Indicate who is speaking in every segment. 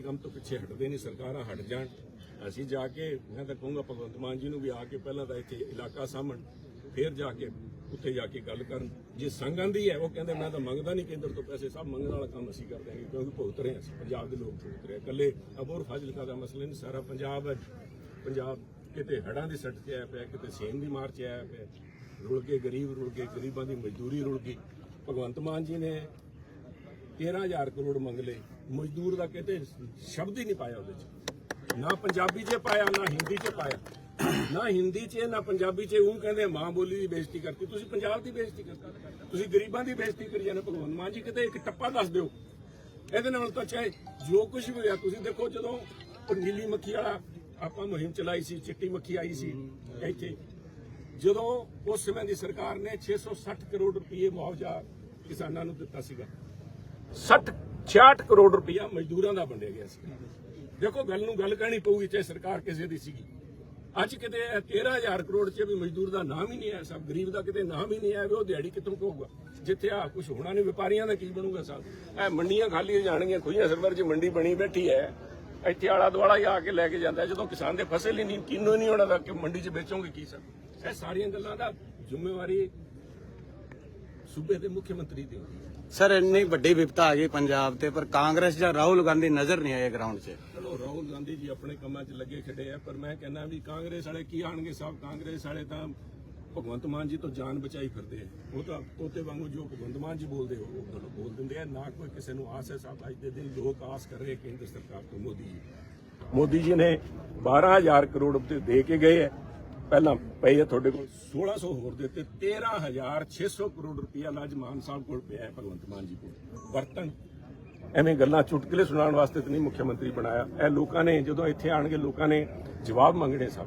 Speaker 1: ਸਾਰੇ ਕੰਮ ਤੋਂ ਪਿੱਛੇ ਹਟਦੇ ਨਹੀਂ, ਸਰਕਾਰਾਂ ਹਟ ਜਾਣ। ਅਸੀਂ ਜਾ ਕੇ, ਮੈਂ ਤਾਂ ਕਹੂੰਗਾ, ਭਗਵੰਤ ਮਾਨ ਜੀ ਨੂੰ ਵੀ ਆ ਕੇ ਪਹਿਲਾਂ ਤਾਂ ਇੱਥੇ ਇਲਾਕਾ ਸਾਹਮਣ ਫਿਰ ਜਾ ਕੇ ਉੱਥੇ ਜਾ ਕੇ ਗੱਲ ਕਰਨ। ਜੇ ਸੰਗ ਆਂਦੀ ਹੈ, ਉਹ ਕਹਿੰਦੇ, ਮੈਂ ਤਾਂ ਮੰਗਦਾ ਨਹੀਂ ਕੇਂਦਰ ਤੋਂ ਪੈਸੇ, ਸਭ ਮੰਗਣ ਵਾਲਾ ਕੰਮ ਅਸੀਂ ਕਰ ਦਿਆਂਗੇ ਕਿਉਂਕਿ ਭੁਗਤ ਰਹੇ ਹਾਂ ਅਸੀਂ। ਪੰਜਾਬ ਦੇ ਲੋਕ ਭੁਗਤ ਰਹੇ ਇਕੱਲੇ ਅਬੋਰ ਫਾਜ਼ਿਲਕਾ ਦਾ ਮਸਲਾ ਨਹੀਂ, ਸਾਰਾ ਪੰਜਾਬ ਹੈ। ਪੰਜਾਬ ਕਿਤੇ ਹੜਾਂ ਦੀ ਸੱਟ ਤੇ ਆਇਆ ਪਿਆ, ਕਿਤੇ ਸੇਮ ਦੀ ਮਾਰ ਚ ਆਇਆ ਪਿਆ। ਰੁਲ ਕੇ ਗਰੀਬ, ਰੁਲ ਕੇ ਗਰੀਬਾਂ ਦੀ ਮਜ਼ਦੂਰੀ ਰੁਲ ਗਈ। ਭਗਵੰਤ ਮਾਨ ਜੀ ਨੇ 13000 ਕਰੋੜ ਮੰਗ ਲਏ। ਮਜ਼ਦੂਰ ਦਾ ਕਿਤੇ ਸ਼ਬਦ ਹੀ ਨਹੀਂ ਪਾਇਆ ਉਹਦੇ ਚ। ਨਾ ਪੰਜਾਬੀ 'ਚ ਪਾਇਆ, ਨਾ ਹਿੰਦੀ 'ਚ ਪਾਇਆ। ਨਾ ਹਿੰਦੀ 'ਚ, ਨਾ ਪੰਜਾਬੀ 'ਚ, ਉਹ ਕਹਿੰਦੇ ਮਾਂ ਬੋਲੀ ਦੀ ਬੇਇੱਜ਼ਤੀ ਕਰਤੀ। ਤੁਸੀਂ ਪੰਜਾਬ ਦੀ ਬੇਇੱਜ਼ਤੀ ਕਰਦੇ ਤੁਸੀਂ ਗਰੀਬਾਂ ਦੀ ਬੇਇੱਜ਼ਤੀ ਕਰੀ ਜਾਂਦੇ ਭਗਵੰਤ ਮਾਨ ਜੀ, ਕਿਤੇ ਇੱਕ ਟੱਪਾ ਦੱਸ ਦਿਓ। ਇਹਦੇ ਨਾਲ ਤਾਂ ਚਾਹੇ ਜੋ ਕੁਝ ਵੀ ਹੋਇਆ, ਤੁਸੀਂ ਦੇਖੋ ਜਦੋਂ ਨੀਲੀ ਮੱਖੀ ਵਾਲਾ ਆਪਾਂ ਮੁਹਿੰਮ ਚਲਾਈ ਸੀ, ਚਿੱਟੀ ਮੱਖੀ ਆਈ ਸੀ ਇੱਥੇ, ਜਦੋਂ ਉਸ ਸਮੇਂ ਦੀ ਸਰਕਾਰ ਨੇ 660 ਕਰੋੜ ਰੁਪਏ ਮੁਆਵਜ਼ਾ ਕਿਸਾਨਾਂ ਨੂੰ ਦਿੱਤਾ ਸੀਗਾ। 60 66 ਕਰੋੜ ਰੁਪਇਆ ਮਜ਼ਦੂਰਾਂ ਦਾ ਵੰਡਿਆ ਗਿਆ ਸੀ। ਦੇਖੋ, ਗੱਲ ਨੂੰ ਗੱਲ ਕਹਿਣੀ ਪਊਗੀ, ਚਾਹੇ ਸਰਕਾਰ ਕਿਸੇ ਦੀ ਸੀਗੀ। ਅੱਜ ਕਿਤੇ 13000 ਕਰੋੜ ਚ ਵੀ ਮਜ਼ਦੂਰ ਦਾ ਨਾਮ ਹੀ ਨਹੀਂ ਆਇਆ, ਸਭ ਗਰੀਬ ਦਾ ਕਿਤੇ ਨਾਮ ਹੀ ਨਹੀਂ ਆਇਆ ਵੀ ਉਹ ਦਿਹਾੜੀ ਕਿੱਥੋਂ ਕਹੂਗਾ? ਜਿੱਥੇ ਆ ਕੁਝ ਹੋਣਾ ਨਹੀਂ, ਵਪਾਰੀਆਂ ਦਾ ਕੀ ਬਣੂਗਾ ਸਾਹਿਬ ਇਹ ਮੰਡੀਆਂ ਖਾਲੀ ਹੋ ਜਾਣਗੀਆਂ ਖੁਈਆਂ ਸਰਵਰ ਚ ਮੰਡੀ ਬਣੀ ਬੈਠੀ ਹੈ ਇੱਥੇ ਆਲਾ ਦੁਆਲਾ ਹੀ ਆ ਕੇ ਲੈ ਕੇ ਜਾਂਦਾ, ਜਦੋਂ ਕਿਸਾਨ ਦੇ ਫਸਲ ਹੀ ਨਹੀਂ, ਕਿੰਨੂ ਨਹੀਂ ਹੋਣਾ ਦਾ ਕਿ ਮੰਡੀ 'ਚ ਵੇਚੋਗੇ ਕੀ ਸਰ ਇਹ ਸਾਰੀਆਂ ਗੱਲਾਂ ਦਾ ਜ਼ਿੰਮੇਵਾਰੀ ਸੂਬੇ ਦੇ ਮੁੱਖ ਮੰਤਰੀ ਦੀ ਹੁੰਦੀ ਹੈ
Speaker 2: ਸਰ, ਇੰਨੀ ਵੱਡੀ ਵਿਪਤਾ ਆ ਗਈ ਪੰਜਾਬ ਤੇ, ਪਰ ਕਾਂਗਰਸ ਜਾਂ ਰਾਹੁਲ ਗਾਂਧੀ ਨਜ਼ਰ ਨਹੀਂ ਆਏ ਗਰਾਊਂਡ 'ਚ।
Speaker 1: ਚਲੋ, ਰਾਹੁਲ ਗਾਂਧੀ ਜੀ ਆਪਣੇ ਕੰਮਾਂ 'ਚ ਲੱਗੇ ਖੜੇ ਆ, ਪਰ ਮੈਂ ਕਹਿੰਦਾ ਵੀ ਕਾਂਗਰਸ ਵਾਲੇ ਕੀ ਆਣਗੇ ਸਭ? ਕਾਂਗਰਸ ਵਾਲੇ ਤਾਂ ਭਗਵੰਤ ਮਾਨ ਜੀ ਤੋਂ ਜਾਨ ਬਚਾਈ ਫਿਰਦੇ ਆ। ਉਹ ਤਾਂ ਤੋਤੇ ਵਾਂਗੂ ਜੋ ਭਗਵੰਤ ਮਾਨ ਜੀ ਬੋਲਦੇ ਹੋ ਉਹ ਗੱਲ ਬੋਲ ਦਿੰਦੇ ਆ, ਨਾ ਕੋਈ ਕਿਸੇ ਨੂੰ ਆਸ ਹੈ ਸਾਹਿਬ ਅੱਜ ਦੇ ਦਿਨ ਲੋਕ ਆਸ ਕਰ ਰਹੇ ਕੇਂਦਰ ਸਰਕਾਰ ਤੋਂ ਮੋਦੀ ਜੀ। ਮੋਦੀ ਜੀ ਨੇ 12000 ਕਰੋੜ ਰੁਪਏ ਦੇ ਕੇ ਗਏ ਹੈ ਪਹਿਲਾਂ ਪਏ ਆ ਤੁਹਾਡੇ ਕੋਲ? 1600 ਹੋਰ ਦਿੱਤੇ 13600 ਕਰੋੜ ਰੁਪਇਆ ਅੱਜ ਮਾਨ ਸਾਹਿਬ ਕੋਲ ਪਿਆ ਹੈ ਭਗਵੰਤ ਮਾਨ ਜੀ ਕੋਲ। ਵਰਤਣ। ਐਵੇਂ ਗੱਲਾਂ ਚੁਟਕਲੇ ਸੁਣਾਉਣ ਵਾਸਤੇ ਤਾਂ ਨਹੀਂ ਮੁੱਖ ਮੰਤਰੀ ਬਣਾਇਆ। ਇਹ ਲੋਕਾਂ ਨੇ ਜਦੋਂ ਇੱਥੇ ਆਣਗੇ ਲੋਕਾਂ ਨੇ ਜਵਾਬ ਮੰਗਣੇ ਸਭ।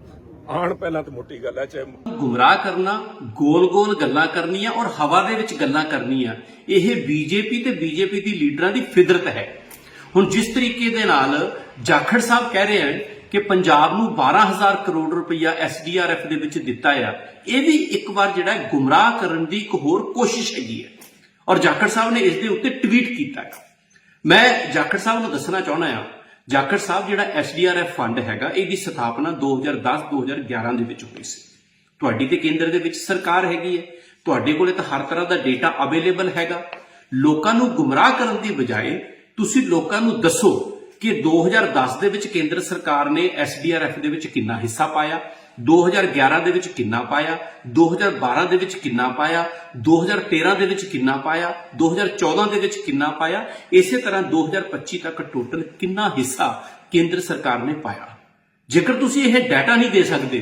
Speaker 1: ਆਣ ਪਹਿਲਾਂ ਤਾਂ ਮੋਟੀ ਗੱਲ ਹੈ ਚਾਹੇ
Speaker 3: ਗੁੰਮਰਾਹ ਕਰਨਾ ਗੋਲ-ਗੋਲ ਗੱਲਾਂ ਕਰਨੀਆਂ ਔਰ ਹਵਾ ਦੇ ਵਿੱਚ ਗੱਲਾਂ ਕਰਨੀਆਂ। ਇਹ ਬੀਜੇਪੀ ਤੇ ਬੀਜੇਪੀ ਦੀ ਲੀਡਰਾਂ ਦੀ ਫਿਦਰਤ ਹੈ। ਹੁਣ ਜਿਸ ਤਰੀਕੇ ਦੇ ਨਾਲ ਜਾਖੜ ਸਾਹਿਬ ਕਹਿ ਰਹੇ ਹਨ ਕਿ ਪੰਜਾਬ ਨੂੰ 12000 ਕਰੋੜ ਰੁਪਈਆ ਐਸਡੀਆਰਐਫ ਦੇ ਵਿੱਚ ਦਿੱਤਾ ਆ। ਇਹ ਵੀ ਇੱਕ ਵਾਰ ਜਿਹੜਾ ਗੁੰਮਰਾਹ ਕਰਨ ਦੀ ਇੱਕ ਹੋਰ ਕੋਸ਼ਿਸ਼ ਹੈਗੀ ਹੈ। ਔਰ ਜਾਖੜ ਸਾਹਿਬ ਨੇ ਇਸ ਦੇ ਉੱਤੇ ਟਵੀਟ ਕੀਤਾ ਹੈ। ਮੈਂ ਜਾਖੜ ਸਾਹਿਬ ਨੂੰ ਦੱਸਣਾ ਚਾਹੁੰਦਾ ਆ ਜਾਖੜ ਸਾਹਿਬ ਜਿਹੜਾ ਐਸਡੀਆਰਐਫ ਫੰਡ ਹੈਗਾ ਇਹਦੀ ਸਥਾਪਨਾ 2010-2011 ਦੇ ਵਿੱਚ ਹੋਈ ਸੀ। ਤੁਹਾਡੀ ਤੇ ਕੇਂਦਰ ਦੇ ਵਿੱਚ ਸਰਕਾਰ ਹੈਗੀ ਹੈ। ਤੁਹਾਡੇ ਕੋਲੇ ਤਾਂ ਹਰ ਤਰ੍ਹਾਂ ਦਾ ਡੇਟਾ ਅਵੇਲੇਬਲ ਹੈਗਾ। ਲੋਕਾਂ ਨੂੰ ਗੁੰਮਰਾਹ ਕਰਨ ਦੀ ਬਜਾਏ ਤੁਸੀਂ ਲੋਕਾਂ ਨੂੰ ਦੱਸੋ ਕਿ 2010 ਦੇ ਵਿੱਚ ਕੇਂਦਰ ਸਰਕਾਰ ਨੇ ਐਸਡੀਆਰਐਫ ਦੇ ਵਿੱਚ ਕਿੰਨਾ ਹਿੱਸਾ ਪਾਇਆ 2011 ਦੇ ਵਿੱਚ ਕਿੰਨਾ ਪਾਇਆ 2012 ਦੇ ਵਿੱਚ ਕਿੰਨਾ ਪਾਇਆ 2013 ਦੇ ਵਿੱਚ ਕਿੰਨਾ ਪਾਇਆ 2014 ਦੇ ਵਿੱਚ ਕਿੰਨਾ ਪਾਇਆ, ਇਸੇ ਤਰ੍ਹਾਂ 2025 ਤੱਕ ਟੋਟਲ ਕਿੰਨਾ ਹਿੱਸਾ ਕੇਂਦਰ ਸਰਕਾਰ ਨੇ ਪਾਇਆ। ਜੇਕਰ ਤੁਸੀਂ ਇਹ ਡਾਟਾ ਨਹੀਂ ਦੇ ਸਕਦੇ,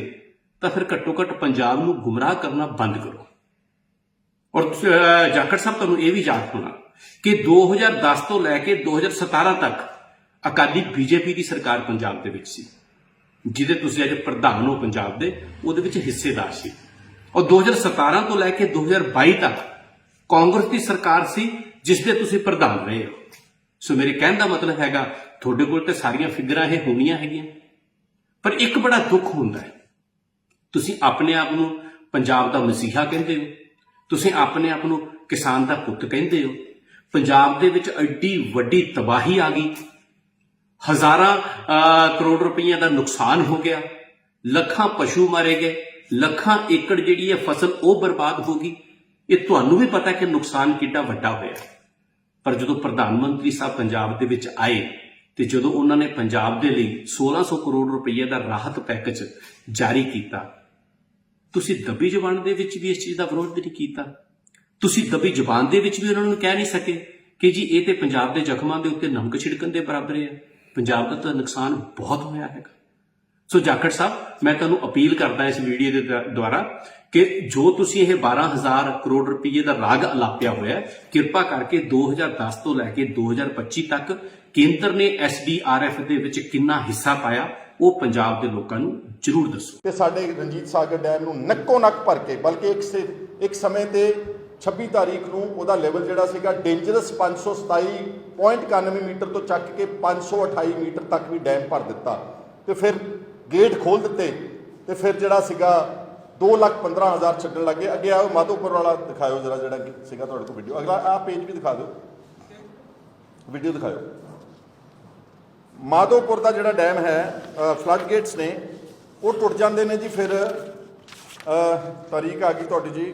Speaker 3: ਤਾਂ ਫਿਰ ਘੱਟੋ ਘੱਟ ਪੰਜਾਬ ਨੂੰ ਗੁੰਮਰਾਹ ਕਰਨਾ ਬੰਦ ਕਰੋ। ਔਰ ਜਾਖੜ ਸਾਹਿਬ, ਤੁਹਾਨੂੰ ਇਹ ਵੀ ਯਾਦ ਹੋਣਾ ਕਿ 2010 ਤੋਂ ਲੈ ਕੇ 2017 ਤੱਕ ਅਕਾਲੀ ਬੀਜੇਪੀ ਦੀ ਸਰਕਾਰ ਪੰਜਾਬ ਦੇ ਵਿੱਚ ਸੀ, ਜਿਹਦੇ ਤੁਸੀਂ ਅੱਜ ਪ੍ਰਧਾਨ ਹੋ ਪੰਜਾਬ ਦੇ, ਉਹਦੇ ਵਿੱਚ ਹਿੱਸੇਦਾਰ ਸੀ। ਔਰ 2017 ਤੋਂ ਲੈ ਕੇ 2022 ਤੱਕ ਕਾਂਗਰਸ ਦੀ ਸਰਕਾਰ ਸੀ, ਜਿਸ ਦੇ ਤੁਸੀਂ ਪ੍ਰਧਾਨ ਰਹੇ ਹੋ। ਸੋ ਮੇਰੇ ਕਹਿਣ ਦਾ ਮਤਲਬ ਹੈਗਾ, ਤੁਹਾਡੇ ਕੋਲ ਤੇ ਸਾਰੀਆਂ ਫਿਗਰਾਂ ਇਹ ਹੋਣੀਆਂ ਹੈਗੀਆਂ। ਪਰ ਇੱਕ ਬੜਾ ਦੁੱਖ ਹੁੰਦਾ ਹੈ, ਤੁਸੀਂ ਆਪਣੇ ਆਪ ਨੂੰ ਪੰਜਾਬ ਦਾ ਮਸੀਹਾ ਕਹਿੰਦੇ ਹੋ, ਤੁਸੀਂ ਆਪਣੇ ਆਪ ਨੂੰ ਕਿਸਾਨ ਦਾ ਪੁੱਤ ਕਹਿੰਦੇ ਹੋ, ਪੰਜਾਬ ਦੇ ਵਿੱਚ ਐਡੀ ਵੱਡੀ ਤਬਾਹੀ ਆ ਗਈ ਹਜ਼ਾਰਾਂ ਕਰੋੜ ਰੁਪਈਆ ਦਾ ਨੁਕਸਾਨ ਹੋ ਗਿਆ। ਲੱਖਾਂ ਪਸ਼ੂ ਮਾਰੇ ਗਏ। ਲੱਖਾਂ ਏਕੜ ਜਿਹੜੀ ਹੈ ਫਸਲ ਉਹ ਬਰਬਾਦ ਹੋ ਗਈ। ਇਹ ਤੁਹਾਨੂੰ ਵੀ ਪਤਾ ਕਿ ਨੁਕਸਾਨ ਕਿੰਨਾ ਵੱਡਾ ਹੋਇਆ। ਪਰ ਜਦੋਂ ਪ੍ਰਧਾਨ ਮੰਤਰੀ ਸਾਹਿਬ ਪੰਜਾਬ ਦੇ ਵਿੱਚ ਆਏ ਤੇ ਜਦੋਂ ਉਹਨਾਂ ਨੇ ਪੰਜਾਬ ਦੇ ਲਈ 1600 ਕਰੋੜ ਰੁਪਏ ਦਾ ਰਾਹਤ ਪੈਕੇਜ ਜਾਰੀ ਕੀਤਾ, ਤੁਸੀਂ ਦੱਬੀ ਜ਼ਬਾਨ ਦੇ ਵਿੱਚ ਵੀ ਇਸ ਚੀਜ਼ ਦਾ ਵਿਰੋਧ ਨਹੀਂ ਕੀਤਾ। ਤੁਸੀਂ ਦੱਬੀ ਜ਼ਬਾਨ ਦੇ ਵਿੱਚ ਵੀ ਉਹਨਾਂ ਨੂੰ ਕਹਿ ਨਹੀਂ ਸਕੇ ਕਿ ਜੀ ਇਹ ਤੇ ਪੰਜਾਬ ਦੇ ਜ਼ਖਮਾਂ ਦੇ ਉੱਤੇ ਨਮਕ ਛਿੜਕਣ ਦੇ ਬਰਾਬਰ ਹੈ। ਪੰਜਾਬ ਦਾ ਤਾਂ ਨੁਕਸਾਨ ਬਹੁਤ ਹੋਇਆ ਹੈਗਾ। ਸੋ ਜਾਖੜ ਸਾਹਿਬ, ਮੈਂ ਤੁਹਾਨੂੰ ਅਪੀਲ ਕਰਦਾ ਇਸ ਵੀਡੀਓ ਦੇ ਦੁਆਰਾ ਕਿ ਜੋ ਤੁਸੀਂ ਇਹ 12000 ਕਰੋੜ ਰੁਪਏ ਦਾ ਰਾਗ ਅਲਾਪਿਆ ਹੋਇਆ ਕਿਰਪਾ ਕਰਕੇ 2010 ਤੋਂ ਲੈ ਕੇ 2025 ਤੱਕ ਕੇਂਦਰ ਨੇ ਐਸਡੀਆਰਐਫ ਦੇ ਵਿੱਚ ਕਿੰਨਾ ਹਿੱਸਾ ਪਾਇਆ, ਉਹ ਪੰਜਾਬ ਦੇ ਲੋਕਾਂ ਨੂੰ ਜ਼ਰੂਰ ਦੱਸੋ।
Speaker 4: ਤੇ ਸਾਡੇ ਰਣਜੀਤ ਸਾਗਰ ਡੈਮ ਨੂੰ ਨੱਕੋ ਨੱਕ ਭਰ ਕੇ, ਬਲਕਿ ਇੱਕ ਇੱਕ ਸਮੇਂ ਤੇ 26 ਤਾਰੀਖ ਨੂੰ ਉਹਦਾ ਲੈਵਲ ਜਿਹੜਾ ਸੀਗਾ ਡੇਂਜਰਸ 527.91 ਮੀਟਰ ਤੋਂ ਚੱਕ ਕੇ 528 ਮੀਟਰ ਤੱਕ ਵੀ ਡੈਮ ਭਰ ਦਿੱਤਾ। ਤੇ ਫਿਰ ਗੇਟ ਖੋਲ ਦਿੱਤੇ ਤੇ ਫਿਰ ਜਿਹੜਾ ਸੀਗਾ 215000 ਛੱਡਣ ਲੱਗੇ। ਅੱਗੇ ਆਓ, ਮਾਧੋਪੁਰ ਵਾਲਾ ਦਿਖਾਇਓ ਜਰਾ ਜਿਹੜਾ ਸੀਗਾ ਤੁਹਾਡੇ ਕੋਲ ਵੀਡੀਓ ਅਗਲਾ, ਆਹ ਪੇਜ ਵੀ ਦਿਖਾ ਦਿਓ। ਵੀਡੀਓ ਦਿਖਾਇਓ। ਮਾਧੋਪੁਰ ਦਾ ਜਿਹੜਾ ਡੈਮ ਹੈ ਫਲੱਡ ਗੇਟਸ ਨੇ, ਉਹ ਟੁੱਟ ਜਾਂਦੇ ਨੇ ਜੀ ਫਿਰ ਤਾਰੀਖ ਆ ਗਈ ਤੁਹਾਡੀ ਜੀ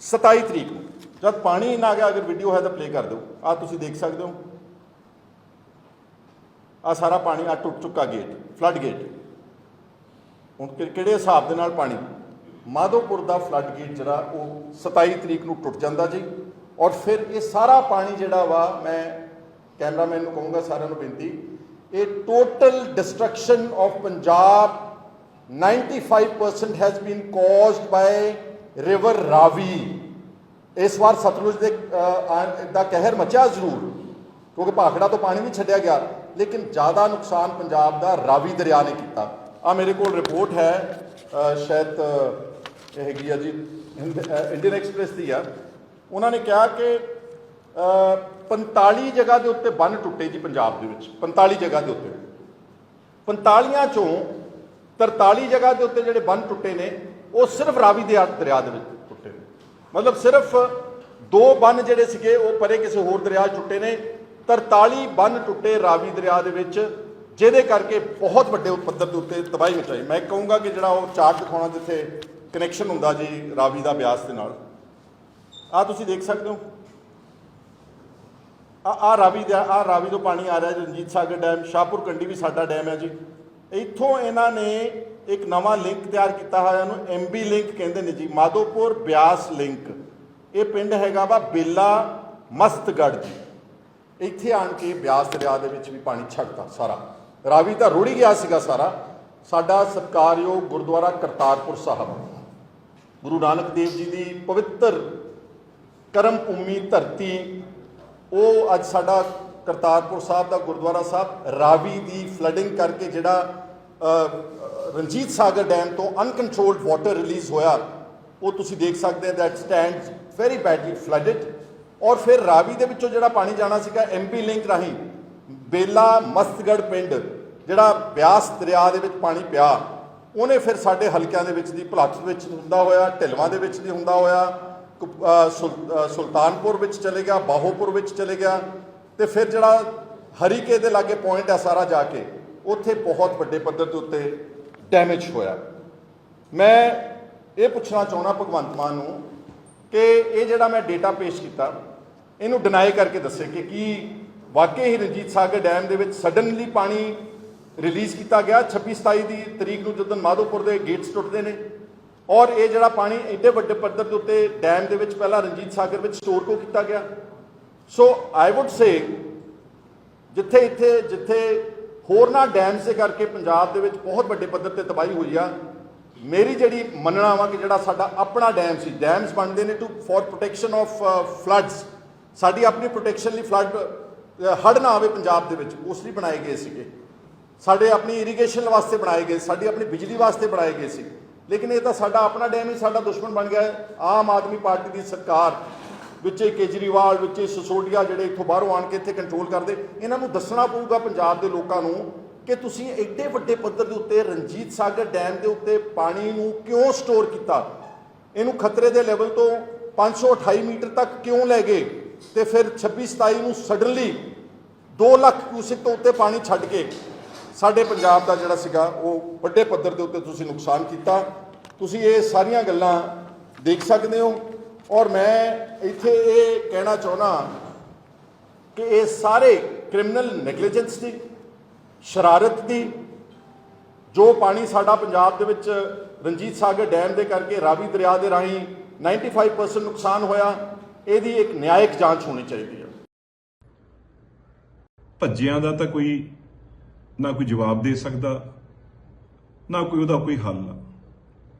Speaker 4: 27 ਤਰੀਕ ਨੂੰ। ਜਦ ਪਾਣੀ ਨਾ ਆ ਗਿਆ, ਅਗਰ ਵੀਡੀਓ ਹੈ ਤਾਂ ਪਲੇ ਕਰ ਦਿਓ। ਆ ਤੁਸੀਂ ਦੇਖ ਸਕਦੇ ਹੋ। ਆ ਸਾਰਾ ਪਾਣੀ ਆ ਟੁੱਟ ਚੁੱਕਾ ਗੇਟ ਫਲੱਡ ਗੇਟ ਹੁਣ ਕਿ- ਕਿਹੜੇ ਹਿਸਾਬ ਦੇ ਨਾਲ ਪਾਣੀ? ਮਾਧੋਪੁਰ ਦਾ ਫਲੱਡ ਗੇਟ ਜਿਹੜਾ, ਉਹ 27 ਤਰੀਕ ਨੂੰ ਟੁੱਟ ਜਾਂਦਾ ਜੀ। ਔਰ ਫਿਰ ਇਹ ਸਾਰਾ ਪਾਣੀ ਜਿਹੜਾ ਵਾ, ਮੈਂ ਕੈਮਰਾਮੈਨ ਨੂੰ ਕਹੂੰਗਾ ਸਾਰਿਆਂ ਨੂੰ ਬੇਨਤੀ, ਇਹ total destruction of Punjab 95% has been caused by river Ravi ਇਸ ਵਾਰ ਸਤਲੁਜ ਦੇ ਦਾ ਕਹਿਰ ਮਚਿਆ ਜ਼ਰੂਰ ਕਿਉਂਕਿ ਭਾਖੜਾ ਤੋਂ ਪਾਣੀ ਵੀ ਛੱਡਿਆ ਗਿਆ ਲੇਕਿਨ ਜ਼ਿਆਦਾ ਨੁਕਸਾਨ ਪੰਜਾਬ ਦਾ ਰਾਵੀ ਦਰਿਆ ਨੇ ਕੀਤਾ। ਆ ਮੇਰੇ ਕੋਲ ਰਿਪੋਰਟ ਹੈ ਸ਼ਾਇਦ ਇਹ ਹੈਗੀ ਆ ਜੀ ਇੰਡੀਅਨ ਐਕਸਪ੍ਰੈਸ ਦੀ ਆ। ਉਹਨਾਂ ਨੇ ਕਿਹਾ ਕਿ ਅ, 45 ਜਗ੍ਹਾ ਦੇ ਉੱਤੇ ਬੰਨ ਟੁੱਟੇ ਜੀ ਪੰਜਾਬ ਦੇ ਵਿੱਚ 45 ਜਗ੍ਹਾ ਦੇ ਉੱਤੇ। 45 ਚੋਂ 43 ਜਗ੍ਹਾ ਦੇ ਉੱਤੇ ਜਿਹੜੇ ਬੰਨ ਟੁੱਟੇ ਨੇ ਉਹ ਸਿਰਫ ਰਾਵੀ ਦੇ ਦਰਿਆ ਦੇ ਵਿੱਚ ਟੁੱਟੇ ਨੇ। ਮਤਲਬ ਸਿਰਫ ਦੋ ਬੰਨ ਜਿਹੜੇ ਸੀਗੇ ਉਹ ਪਰੇ ਕਿਸੇ ਹੋਰ ਦਰਿਆ 'ਚ ਟੁੱਟੇ ਨੇ। 43 ਬੰਨ ਟੁੱਟੇ ਰਾਵੀ ਦਰਿਆ ਦੇ ਵਿੱਚ ਜਿਹਦੇ ਕਰਕੇ ਬਹੁਤ ਵੱਡੇ ਪੱਧਰ ਦੇ ਉੱਤੇ ਤਬਾਹੀ ਮਚਾਈ। ਮੈਂ ਕਹੂੰਗਾ ਕਿ ਜਿਹੜਾ ਉਹ ਚਾਰਟ ਦਿਖਾਉਣਾ ਜਿੱਥੇ ਕਨੈਕਸ਼ਨ ਹੁੰਦਾ ਜੀ ਰਾਵੀ ਦਾ ਬਿਆਸ ਦੇ ਨਾਲ। ਆ ਤੁਸੀਂ ਦੇਖ ਸਕਦੇ ਹੋ। ਆ ਆ ਰਾਵੀ ਦਾ ਆ ਰਾਵੀ ਤੋਂ ਪਾਣੀ ਆ ਰਿਹਾ ਜੀ, ਰਣਜੀਤ ਸਾਗਰ ਡੈਮ ਸ਼ਾਹਪੁਰ ਕੰਡੀ ਵੀ ਸਾਡਾ ਡੈਮ ਹੈ ਜੀ। ਇੱਥੋਂ ਇਹਨਾਂ ਨੇ ਇੱਕ ਨਵਾਂ ਲਿੰਕ ਤਿਆਰ ਕੀਤਾ ਹੋਇਆ, ਇਹਨੂੰ ਐਮਬੀ ਲਿੰਕ ਕਹਿੰਦੇ ਨੇ ਜੀ, ਮਾਧੋਪੁਰ ਬਿਆਸ ਲਿੰਕ। ਇਹ ਪਿੰਡ ਹੈਗਾ ਵਾ ਬੇਲਾ ਮਸਤਗੜ੍ਹ ਜੀ। ਇੱਥੇ ਆਣ ਕੇ ਬਿਆਸ ਦਰਿਆ ਦੇ ਵਿੱਚ ਵੀ ਪਾਣੀ ਛੱਡਤਾ ਸਾਰਾ। ਰਾਵੀ ਤਾਂ ਰੁੜੀ ਗਿਆ ਸੀਗਾ ਸਾਰਾ। ਸਾਡਾ ਸਤਿਕਾਰਯੋਗ ਗੁਰਦੁਆਰਾ ਕਰਤਾਰਪੁਰ ਸਾਹਿਬ। ਗੁਰੂ ਨਾਨਕ ਦੇਵ ਜੀ ਦੀ ਪਵਿੱਤਰ ਕਰਮ ਭੂਮੀ ਧਰਤੀ, ਉਹ ਅੱਜ ਸਾਡਾ ਕਰਤਾਰਪੁਰ ਸਾਹਿਬ ਦਾ ਗੁਰਦੁਆਰਾ ਸਾਹਿਬ, ਰਾਵੀ ਦੀ ਫਲੱਡਿੰਗ ਕਰਕੇ ਜਿਹੜਾ ਰਣਜੀਤ ਸਾਗਰ ਡੈਮ ਤੋਂ ਅਨਕੰਟਰੋਲਡ ਵਾਟਰ ਰਿਲੀਜ਼ ਹੋਇਆ। ਉਹ ਤੁਸੀਂ ਦੇਖ ਸਕਦੇ ਹੋ that stands very badly flooded ਔਰ ਫਿਰ ਰਾਵੀ ਦੇ ਵਿੱਚੋਂ ਜਿਹੜਾ ਪਾਣੀ ਜਾਣਾ ਸੀਗਾ ਐਮਪੀ ਲਿੰਕ ਰਾਹੀਂ ਬੇਲਾ ਮਸਤਗੜ ਪਿੰਡ ਜਿਹੜਾ ਬਿਆਸ ਦਰਿਆ ਦੇ ਵਿੱਚ ਪਾਣੀ ਪਿਆ ਉਹਨੇ ਫਿਰ ਸਾਡੇ ਹਲਕਿਆਂ ਦੇ ਵਿੱਚ ਦੀ ਭਲਾਤ ਵਿੱਚ ਹੁੰਦਾ ਹੋਇਆ ਢਿਲਵਾਂ ਦੇ ਵਿੱਚ ਦੀ ਹੁੰਦਾ ਹੋਇਆ ਕ- ਅ, ਸੁਲਤਾਨਪੁਰ ਵਿੱਚ ਚਲੇ ਗਿਆ ਬਾਹੋਪੁਰ ਵਿੱਚ ਚਲੇ ਗਿਆ ਤੇ ਫਿਰ ਜਿਹੜਾ ਹਰੀਕੇ ਦੇ ਲਾਗੇ ਪੁਆਇੰਟ ਆ ਸਾਰਾ ਜਾ ਕੇ ਉੱਥੇ ਬਹੁਤ ਵੱਡੇ ਪੱਧਰ ਦੇ ਉੱਤੇ ਡੈਮੇਜ ਹੋਇਆ। ਮੈਂ ਇਹ ਪੁੱਛਣਾ ਚਾਹੁੰਦਾ ਭਗਵੰਤ ਮਾਨ ਨੂੰ ਕਿ ਇਹ ਜਿਹੜਾ ਮੈਂ ਡੇਟਾ ਪੇਸ਼ ਕੀਤਾ, ਇਹਨੂੰ ਡਿਨਾਈ ਕਰਕੇ ਦੱਸੇ ਕਿ ਕੀ ਵਾਕਈ ਹੀ ਰਣਜੀਤ ਸਾਗਰ ਡੈਮ ਦੇ ਵਿੱਚ ਸਡਨਲੀ ਪਾਣੀ ਰਿਲੀਜ਼ ਕੀਤਾ ਗਿਆ 26 27 ਦੀ ਤਰੀਕ ਨੂੰ ਜਦੋਂ ਮਾਧੋਪੁਰ ਦੇ ਗੇਟਸ ਟੁੱਟਦੇ ਨੇ। ਔਰ ਇਹ ਜਿਹੜਾ ਪਾਣੀ ਐਡੇ ਵੱਡੇ ਪੱਧਰ ਦੇ ਉੱਤੇ ਡੈਮ ਦੇ ਵਿੱਚ ਪਹਿਲਾਂ ਰਣਜੀਤ ਸਾਗਰ ਵਿੱਚ ਸਟੋਰ ਕੋ ਕੀਤਾ ਗਿਆ? ਸੋ ਆਈ ਊਡ ਸੇ ਜਿੱਥੇ ਇੱਥੇ ਜਿੱਥੇ ਹੋਰਨਾਂ ਡੈਮਸ ਦੇ ਕਰਕੇ ਪੰਜਾਬ ਦੇ ਵਿੱਚ ਬਹੁਤ ਵੱਡੇ ਪੱਧਰ ਤੇ ਤਬਾਹੀ ਹੋਈ ਆ। ਮੇਰੀ ਜਿਹੜੀ ਮੰਨਣਾ ਵਾ ਕਿ ਜਿਹੜਾ ਸਾਡਾ ਆਪਣਾ ਡੈਮ ਸੀ ਡੈਮਸ ਬਣਦੇ ਨੇ to for protection of floods ਸਾਡੀ ਆਪਣੀ ਪ੍ਰੋਟੈਕਸ਼ਨ ਲਈ ਫਲੱਡ ਹੜ ਨਾ ਆਵੇ ਪੰਜਾਬ ਦੇ ਵਿੱਚ, ਉਸ ਲਈ ਬਣਾਏ ਗਏ ਸੀਗੇ। ਸਾਡੇ ਆਪਣੀ ਇਰੀਗੇਸ਼ਨ ਵਾਸਤੇ ਬਣਾਏ ਗਏ, ਸਾਡੀ ਆਪਣੀ ਬਿਜਲੀ ਵਾਸਤੇ ਬਣਾਏ ਗਏ ਸੀ। ਲੇਕਿਨ ਇਹ ਤਾਂ ਸਾਡਾ ਆਪਣਾ ਡੈਮ ਹੀ ਸਾਡਾ ਦੁਸ਼ਮਣ ਬਣ ਗਿਆ ਆਮ ਆਦਮੀ ਪਾਰਟੀ ਦੀ ਸਰਕਾਰ ਵਿੱਚੇ ਕੇਜਰੀਵਾਲ, ਵਿੱਚੇ ਸਸੋਡੀਆ ਜਿਹੜੇ ਇੱਥੋਂ ਬਾਹਰੋਂ ਆਣ ਕੇ ਇੱਥੇ ਕੰਟਰੋਲ ਕਰਦੇ, ਇਹਨਾਂ ਨੂੰ ਦੱਸਣਾ ਪਊਗਾ ਪੰਜਾਬ ਦੇ ਲੋਕਾਂ ਨੂੰ ਕਿ ਤੁਸੀਂ ਐਡੇ ਵੱਡੇ ਪੱਧਰ ਦੇ ਉੱਤੇ ਰਣਜੀਤ ਸਾਗਰ ਡੈਮ ਦੇ ਉੱਤੇ ਪਾਣੀ ਨੂੰ ਕਿਉਂ ਸਟੋਰ ਕੀਤਾ? ਇਹਨੂੰ ਖਤਰੇ ਦੇ ਲੈਵਲ ਤੋਂ 528 ਮੀਟਰ ਤੱਕ ਕਿਉਂ ਲੈ ਗਏ? ਤੇ ਫਿਰ 26 27 ਨੂੰ ਸਡਨਲੀ 2 ਲੱਖ ਕਿਊਸਿਕ ਤੋਂ ਉੱਤੇ ਪਾਣੀ ਛੱਡ ਕੇ ਸਾਡੇ ਪੰਜਾਬ ਦਾ ਜਿਹੜਾ ਸੀਗਾ, ਉਹ ਵੱਡੇ ਪੱਧਰ ਦੇ ਉੱਤੇ ਤੁਸੀਂ ਨੁਕਸਾਨ ਕੀਤਾ। ਤੁਸੀਂ ਇਹ ਸਾਰੀਆਂ ਗੱਲਾਂ ਦੇਖ ਸਕਦੇ ਹੋ। ਔਰ ਮੈਂ ਇੱਥੇ ਇਹ ਕਹਿਣਾ ਚਾਹੁੰਦਾ ਕਿ ਇਹ ਸਾਰੇ ਕ੍ਰਿਮੀਨਲ ਨੈਗਲੀਜੈਂਸ ਦੀ, ਸ਼ਰਾਰਤ ਦੀ, ਜੋ ਪਾਣੀ ਸਾਡਾ ਪੰਜਾਬ ਦੇ ਵਿੱਚ ਰਣਜੀਤ ਸਾਗਰ ਡੈਮ ਦੇ ਕਰਕੇ ਰਾਵੀ ਦਰਿਆ ਦੇ ਰਾਹੀਂ 95% ਨੁਕਸਾਨ ਹੋਇਆ, ਇਹਦੀ ਇੱਕ ਨਿਆਇਕ ਜਾਂਚ ਹੋਣੀ ਚਾਹੀਦੀ ਹੈ।
Speaker 5: ਭੱਜਿਆਂ ਦਾ ਤਾਂ ਕੋਈ ਨਾ ਕੋਈ ਜਵਾਬ ਦੇ ਸਕਦਾ, ਨਾ ਕੋਈ ਉਹਦਾ ਕੋਈ ਹੱਲ। ਆ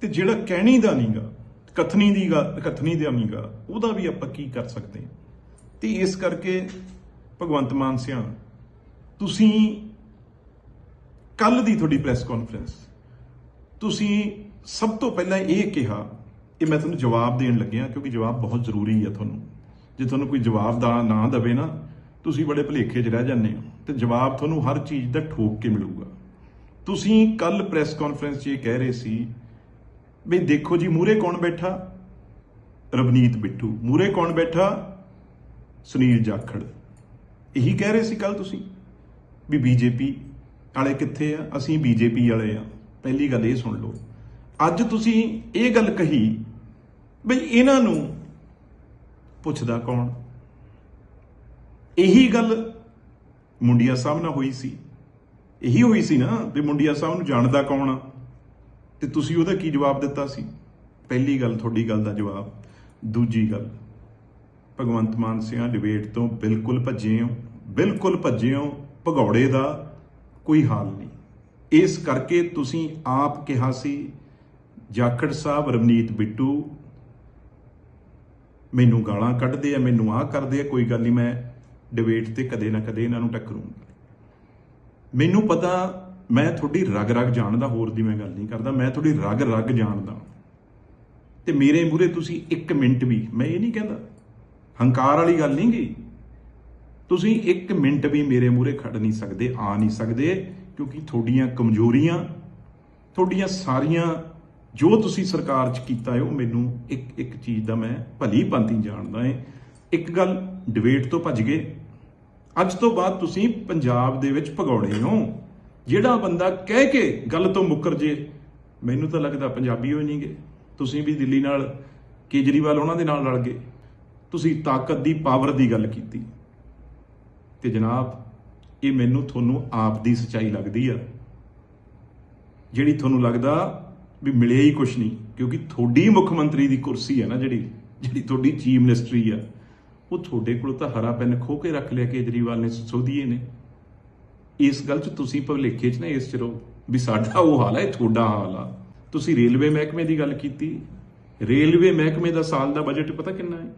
Speaker 5: ਤੇ ਜਿਹੜਾ ਕਹਿਣੀ ਦਾ ਨਹੀਂਗਾ ਕਥਨੀ ਦੀ ਗੱਲ, ਕਥਨੀ ਦਾ ਨਹੀਂਗਾ ਉਹਦਾ ਵੀ ਆਪਾਂ ਕੀ ਕਰ ਸਕਦੇ ਹਾਂ? ਤੇ ਇਸ ਕਰਕੇ ਭਗਵੰਤ ਮਾਨ ਸਿਆ, ਤੁਸੀਂ ਕੱਲ ਦੀ ਤੁਹਾਡੀ ਪ੍ਰੈਸ ਕਾਨਫਰੰਸ ਤੁਸੀਂ ਸਭ ਤੋਂ ਪਹਿਲਾਂ ਇਹ ਕਿਹਾ ਇਹ ਮੈਂ ਤੁਹਾਨੂੰ ਜਵਾਬ ਦੇਣ ਲੱਗਿਆ, ਕਿਉਂਕਿ ਜਵਾਬ ਬਹੁਤ ਜ਼ਰੂਰੀ ਹੈ ਤੁਹਾਨੂੰ। ਜੇ ਤੁਹਾਨੂੰ ਕੋਈ ਜਵਾਬ ਦਾ ਨਾ ਦਵੇ ਨਾ, ਤੁਸੀਂ ਬੜੇ ਭੁਲੇਖੇ 'ਚ ਰਹਿ ਜਾਂਦੇ ਹੋ, ਤੇ ਜਵਾਬ ਤੁਹਾਨੂੰ ਹਰ ਚੀਜ਼ ਦਾ ਠੋਕ ਕੇ ਮਿਲੂਗਾ। ਤੁਸੀਂ ਕੱਲ ਪ੍ਰੈਸ ਕਾਨਫਰੰਸ 'ਚ ਇਹ ਕਹਿ ਰਹੇ ਸੀ ਵੀ ਦੇਖੋ ਜੀ ਮੂਰੇ ਕੌਣ ਬੈਠਾ? ਰਵਨੀਤ ਬਿੱਟੂ। ਮੂਰੇ ਕੌਣ ਬੈਠਾ? ਸੁਨੀਲ ਜਾਖੜ। ਇਹੀ ਕਹਿ ਰਹੇ ਸੀ ਕੱਲ ਤੁਸੀਂ ਵੀ ਬੀਜੇਪੀ ਵਾਲੇ ਕਿੱਥੇ ਆ? ਅਸੀਂ ਬੀਜੇਪੀ ਵਾਲੇ ਆ। ਪਹਿਲੀ ਗੱਲ ਇਹ ਸੁਣ ਲਓ। ਅੱਜ ਤੁਸੀਂ ਇਹ ਗੱਲ ਕਹੀ ਬਈ ਇਹਨਾਂ ਨੂੰ ਪੁੱਛਦਾ ਕੌਣ? ਇਹੀ ਗੱਲ ਮੁੰਡਿਆ ਸਾਹਿਬ ਨਾਲ ਹੋਈ ਸੀ। ਇਹੀ ਹੋਈ ਸੀ ਨਾ ਵੀ ਮੁੰਡਿਆ ਸਾਹਿਬ ਨੂੰ ਜਾਣਦਾ ਕੌਣ ਆ? ਤੇ ਤੁਸੀਂ ਉਹਦਾ ਕੀ ਜਵਾਬ ਦਿੱਤਾ ਸੀ? ਪਹਿਲੀ ਗੱਲ ਤੁਹਾਡੀ ਗੱਲ ਦਾ ਜਵਾਬ, ਦੂਜੀ ਗੱਲ, ਭਗਵੰਤ ਮਾਨ ਸਿੰਘ ਡਿਬੇਟ ਤੋਂ ਬਿਲਕੁਲ ਭੱਜੇ ਹੋ, ਬਿਲਕੁਲ ਭੱਜੇ ਹੋ, ਭਗੌੜੇ ਦਾ ਕੋਈ ਹਾਲ ਨਹੀਂ। ਇਸ ਕਰਕੇ ਤੁਸੀਂ ਆਪ ਕਿਹਾ ਸੀ, ਜਾਖੜ ਸਾਹਿਬ, ਰਵਨੀਤ ਬਿੱਟੂ, ਮੈਨੂੰ ਗਾਲਾਂ ਕੱਢਦੇ ਆ, ਮੈਨੂੰ ਆਹ ਕਰਦੇ ਆ, ਕੋਈ ਗੱਲ ਨਹੀਂ, ਮੈਂ ਡਿਬੇਟ ਤੇ ਕਦੇ ਨਾ ਕਦੇ ਇਹਨਾਂ ਨੂੰ ਟੱਕਰੂੰਗਾ। ਮੈਨੂੰ ਪਤਾ ਮੈਂ ਤੁਹਾਡੀ ਰਗ ਰਗ ਜਾਣਦਾ, ਹੋਰ ਦੀ ਮੈਂ ਗੱਲ ਨਹੀਂ ਕਰਦਾ। ਮੈਂ ਤੁਹਾਡੀ ਰਗ ਰਗ ਜਾਣਦਾ ਤੇ ਮੇਰੇ ਮੂਹਰੇ ਤੁਸੀਂ 1 ਮਿੰਟ ਵੀ, ਮੈਂ ਇਹ ਨਹੀਂ ਕਹਿੰਦਾ, ਹੰਕਾਰ ਵਾਲੀ ਗੱਲ ਨਹੀਂ ਗਈ। ਤੁਸੀਂ 1 ਮਿੰਟ ਵੀ ਮੇਰੇ ਮੂਹਰੇ ਖੜ ਨਹੀਂ ਸਕਦੇ, ਆ ਨਹੀਂ ਸਕਦੇ, ਕਿਉਂਕਿ ਤੁਹਾਡੀਆਂ ਕਮਜ਼ੋਰੀਆਂ, ਤੁਹਾਡੀਆਂ ਸਾਰੀਆਂ, ਜੋ ਤੁਸੀਂ ਸਰਕਾਰ 'ਚ ਕੀਤਾ ਹੈ, ਉਹ ਮੈਨੂੰ ਇੱਕ ਇੱਕ ਚੀਜ਼ ਦਾ ਮੈਂ ਭਲੀ ਭਾਂਤੀ ਜਾਣਦਾ ਏ ਇੱਕ ਗੱਲ ਡਿਬੇਟ ਤੋਂ ਭੱਜ ਗਏ। ਅੱਜ ਤੋਂ ਬਾਅਦ ਤੁਸੀਂ ਪੰਜਾਬ ਦੇ ਵਿੱਚ ਭਗੌੜੇ ਹੋ। ਜਿਹੜਾ ਬੰਦਾ ਕਹਿ ਕੇ ਗੱਲ ਤੋਂ ਮੁੱਕਰ ਜੇ, ਮੈਨੂੰ ਤਾਂ ਲੱਗਦਾ ਪੰਜਾਬੀ ਹੋਈ ਨਹੀਂਗੇ। ਤੁਸੀਂ ਵੀ ਦਿੱਲੀ ਨਾਲ, ਕੇਜਰੀਵਾਲ ਉਹਨਾਂ ਦੇ ਨਾਲ ਰਲ ਗਏ। ਤੁਸੀਂ ਤਾਕਤ ਦੀ ਪਾਵਰ ਦੀ ਗੱਲ ਕੀਤੀ। ਤੇ ਜਨਾਬ, ਇਹ ਮੈਨੂੰ ਤੁਹਾਨੂੰ ਆਪ ਦੀ ਸਚਾਈ ਲੱਗਦੀ ਆ। ਜਿਹੜੀ ਤੁਹਾਨੂੰ ਲੱਗਦਾ ਵੀ ਮਿਲਿਆ ਹੀ ਕੁਛ ਨਹੀਂ, ਕਿਉਂਕਿ ਤੁਹਾਡੀ ਮੁੱਖ ਮੰਤਰੀ ਦੀ ਕੁਰਸੀ ਹੈ ਨਾ ਜਿਹੜੀ ਜਿਹੜੀ ਤੁਹਾਡੀ ਚੀਫ ਮਿਨਿਸਟਰੀ ਆ, ਉਹ ਤੁਹਾਡੇ ਕੋਲ ਤਾਂ ਹਰਾ ਪੈਨ ਖੋ ਕੇ ਰੱਖ ਲਿਆ ਕੇਜਰੀਵਾਲ ਨੇ, ਸੋਧੀਏ ਨੇ। ਇਸ ਗੱਲ 'ਚ ਤੁਸੀਂ ਭਵਲੇਖੇ 'ਚ ਨਾ ਇਸ 'ਚ ਰਹੋ ਵੀ ਸਾਡਾ ਉਹ ਹਾਲ ਹੈ ਤੁਹਾਡਾ ਹਾਲ ਆ। ਤੁਸੀਂ ਰੇਲਵੇ ਮਹਿਕਮੇ ਦੀ ਗੱਲ ਕੀਤੀ। ਰੇਲਵੇ ਮਹਿਕਮੇ ਦਾ ਸਾਲ ਦਾ ਬਜਟ ਪਤਾ ਕਿੰਨਾ ਹੈ?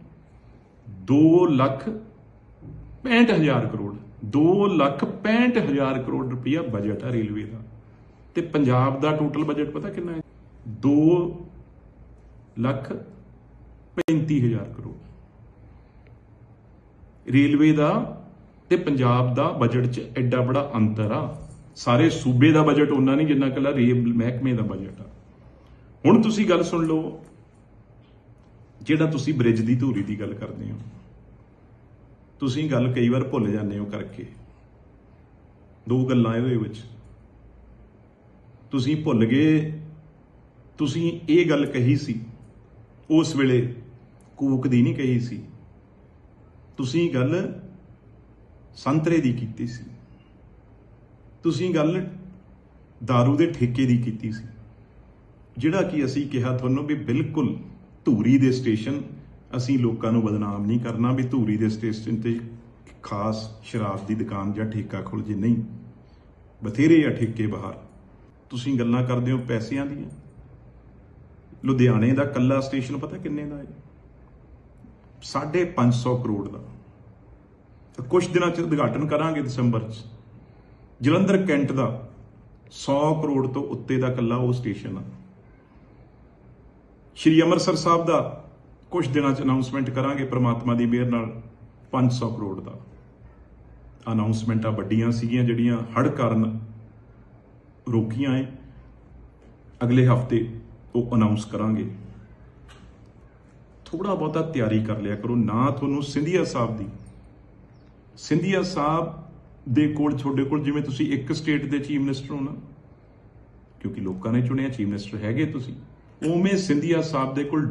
Speaker 5: 2 ਲੱਖ 65000 ਕਰੋੜ। 2 ਲੱਖ 65000 ਕਰੋੜ ਰੁਪਇਆ ਬਜਟ ਆ ਰੇਲਵੇ ਦਾ। ਤੇ ਪੰਜਾਬ ਦਾ ਟੋਟਲ ਬਜਟ ਪਤਾ ਕਿੰਨਾ ਹੈ? 2 ਲੱਖ 35000 ਕਰੋੜ। ਰੇਲਵੇ ਦਾ ਤੇ ਪੰਜਾਬ ਦਾ ਬਜਟ 'ਚ ਐਡਾ ਬੜਾ ਅੰਤਰ ਆ। ਸਾਰੇ ਸੂਬੇ ਦਾ ਬਜਟ ਉਹਨਾਂ ਨਹੀਂ ਜਿੰਨਾ ਕੱਲਾ ਰੇਲ, ਮਹਿਕਮੇ ਦਾ ਬਜਟ ਆ। ਹੁਣ ਤੁਸੀਂ ਗੱਲ ਸੁਣ ਲਓ, ਜਿਹੜਾ ਤੁਸੀਂ ਬ੍ਰਿਜ ਦੀ ਧੂਰੀ ਦੀ ਗੱਲ ਕਰਦੇ ਹੋ। ਤੁਸੀਂ ਗੱਲ ਕਈ ਵਾਰ ਭੁੱਲ ਜਾਂਦੇ ਹੋ ਕਰਕੇ। ਦੋ ਗੱਲਾਂ ਇਹਦੇ ਵਿੱਚ। ਤੁਸੀਂ ਭੁੱਲ ਗਏ, ਤੁਸੀਂ ਇਹ ਗੱਲ ਕਹੀ ਸੀ, ਉਸ ਵੇਲੇ ਕੂਕ ਦੀ ਨਹੀਂ ਕਹੀ ਸੀ। ਤੁਸੀਂ ਗੱਲ ਸੰਤਰੇ ਦੀ ਕੀਤੀ ਸੀ। ਤੁਸੀਂ ਗੱਲ दारू ਦੇ ਠੇਕੇ ਦੀ ਕੀਤੀ ਸੀ। ਜਿਹੜਾ ਕਿ ਅਸੀਂ ਕਿਹਾ ਤੁਹਾਨੂੰ ਵੀ ਬਿਲਕੁਲ ਧੂਰੀ ਦੇ ਸਟੇਸ਼ਨ ਅਸੀਂ ਲੋਕਾਂ ਨੂੰ ਬਦਨਾਮ ਨਹੀਂ ਕਰਨਾ, ਵੀ ਧੂਰੀ ਦੇ ਸਟੇਸ਼ਨ ਤੇ ਖਾਸ ਸ਼ਰਾਬ ਦੀ ਦੁਕਾਨ ਜਾਂ ਠੇਕਾ ਖੁੱਲ ਜੇ ਨਹੀਂ। ਬਥੇਰੇ ਆ ਠੇਕੇ ਬਾਹਰ। ਤੁਸੀਂ ਗੱਲਾਂ ਕਰਦੇ ਹੋ ਪੈਸਿਆਂ ਦੀਆਂ। ਲੁਧਿਆਣੇ ਦਾ ਕੱਲਾ ਸਟੇਸ਼ਨ ਪਤਾ ਕਿੰਨੇ ਦਾ ਹੈ? 550 ਕਰੋੜ ਦਾ। ਤਾਂ ਕੁਝ ਦਿਨਾਂ ਚ ਉਦਘਾਟਨ ਕਰਾਂਗੇ ਦਸੰਬਰ ਚ। ਜਲੰਧਰ ਕੈਂਟ ਦਾ 100 ਕਰੋੜ ਤੋਂ ਉੱਤੇ ਦਾ ਕੱਲਾ ਉਹ ਸਟੇਸ਼ਨ ਆ। ਸ਼੍ਰੀ ਅੰਮ੍ਰਿਤਸਰ ਸਾਹਿਬ ਦਾ ਕੁਝ ਦਿਨਾਂ ਚ ਅਨਾਉਂਸਮੈਂਟ ਕਰਾਂਗੇ ਪ੍ਰਮਾਤਮਾ ਦੀ ਮਿਹਰ ਨਾਲ 500 ਕਰੋੜ ਦਾ। ਅਨਾਉਂਸਮੈਂਟਾਂ ਵੱਡੀਆਂ ਸੀਗੀਆਂ ਜਿਹੜੀਆਂ ਹੜ ਕਾਰਨ ਰੋਕੀਆਂ ਐ। ਅਗਲੇ ਹਫ਼ਤੇ ਉਹ ਅਨਾਉਂਸ ਕਰਾਂਗੇ। ਥੋੜਾ ਬਹੁਤਾ ਤਿਆਰੀ ਕਰ ਲਿਆ ਕਰੋ। ਨਾ ਤੁਹਾਨੂੰ ਸਿੰਧੀਆ ਸਾਹਿਬ ਦੀ ਸਿੰਧੀਆ ਸਾਹਿਬ ਦੇ ਕੋਲ, ਤੁਹਾਡੇ ਕੋਲ ਜਿਵੇਂ ਤੁਸੀਂ ਇੱਕ ਸਟੇਟ ਦੇ ਚੀਫ ਮਿਨਿਸਟਰ ਹੋ ਨਾ, ਕਿਉਂਕਿ ਲੋਕਾਂ ਨੇ ਚੁਣਿਆ ਚੀਫ ਮਿਨਿਸਟਰ ਹੈਗੇ ਤੁਸੀਂ, ਉਵੇਂ ਸਿੰਧੀਆ ਸਾਹਿਬ ਦੇ ਕੋਲ